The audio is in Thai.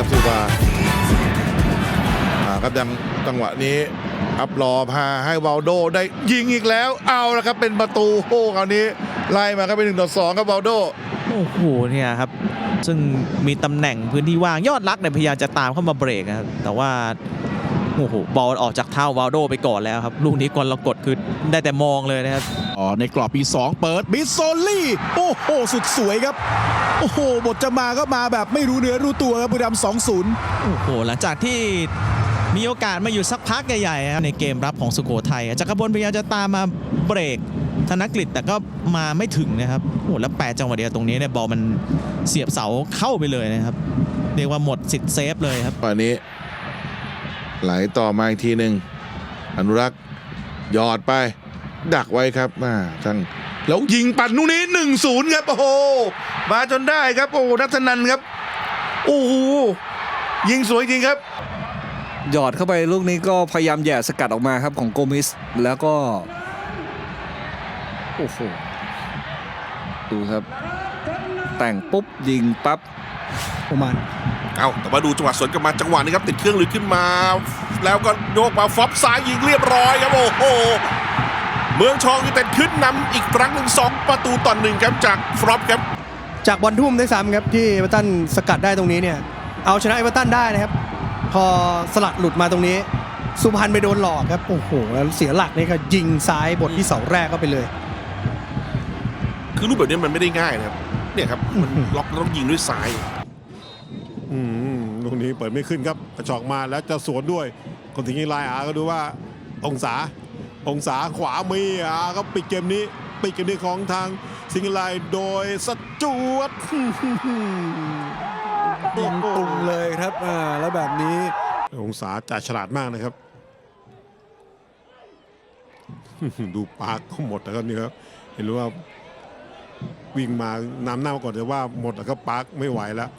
ครับซูบาครับยังจังหวะนี้อัพรอพาให้วาลโดได้ยิงอีกแล้ว เอาแล้วครับเป็นประตูโอ้คราวนี้ไล่มาครับเป็นหนึ่งต่อสองครับวาลโดโอ้โหเนี่ยครับซึ่งมีตำแหน่งพื้นที่ว่างยอดรักเนี่ยพยายามจะตามเข้ามาเบรกครับแต่ว่า โอ้โหบอลออกจากเท้าวาลโดไปก่อนแล้วครับ ลูกนี้กรกฎคือได้แต่มองเลยนะครับ อ๋อ ในกรอบปี 2 เปิดบิสโซลี่ โอ้โห สุดสวยครับ โอ้โห บทจะมาก็มาแบบไม่รู้เนื้อรู้ตัวครับบุรีรัมย์2-0โอ้โห หลังจากที่มีโอกาสมาอยู่สักพักใหญ่ๆครับในเกมรับของสุโขทัยจักรพลพยายามจะตามมาเบรกธนกฤษแต่ก็มาไม่ถึงนะครับโอ้โหแล้วแปดจังหวะเดียวตรงนี้เนี่ยบอลมันเสียบเสาเข้าไปเลยนะครับ เรียกว่าหมดสิทธิ์เซฟเลยครับวันนี้ ไหลต่อมาอีกทีหนึ่งอนุรักษ์หยอดไป ดักไว้ครับมาทั้งแล้วยิงปัดลูกนี้หนึ่งศูนย์ครับโอ้โหมาจนได้ครับโอ้นัทนันครับโอ้โหยิงสวยจริงครับ หยอดเข้าไปลูกนี้ก็พยายามแย่สกัดออกมาครับของโกมิสแล้วก็โอ้โหดูครับ แต่งปุ๊บยิงปั๊บ ประมาณ เอาแต่ว่าดูจังหวะสวนกลับมาจังหวะนี้ครับติดเครื่องหรือขึ้นมา แล้วก็โยกมาฟลอปซ้ายยิงเรียบร้อยครับโอ้โหเมืองทองยูไนเต็ดขึ้นนำอีกครั้งหนึ่งสองประตูต่อหนึ่งครับจากฟลอปครับจากบอลทุ่มได้วยซ้ำครับที่เอเวอร์ตันสกัดได้ตรงนี้เนี่ยเอาชนะเอเวอร์ตันได้นะครับ พอสลัดหลุดมาตรงนี้ สุพรรณไปโดนหลอกครับโอ้โหแล้วเสียหลักนี่ก็ยิงซ้ายบทที่เสาแรกเข้าไปเลย คือรูปแบบนี้มันไม่ได้ง่ายนะครับเนี่ยครับมันล็อกแล้วต้องยิงด้วยซ้าย อืมลูกนี้เปิดไม่ขึ้นครับกระชอกมาแล้วจะสวนด้วยคนถึงยิงลายอาก็ดูว่า องศา องศาขวามีอาก็ปิดเกมนี้ ปิดเกมนี้ของทางสิงห์ลายโดยสจวตยิงตุงเลยครับอ่าแล้วแบบนี้ องศาจ่ายฉลาดมากนะครับ ดูปาร์คก็หมดแล้วครับนี่ครับเห็นรู้ว่าวิ่งมานำหน้ามาก่อนแต่ว่าหมดแล้วก็ปาร์คไม่ไหวแล้ว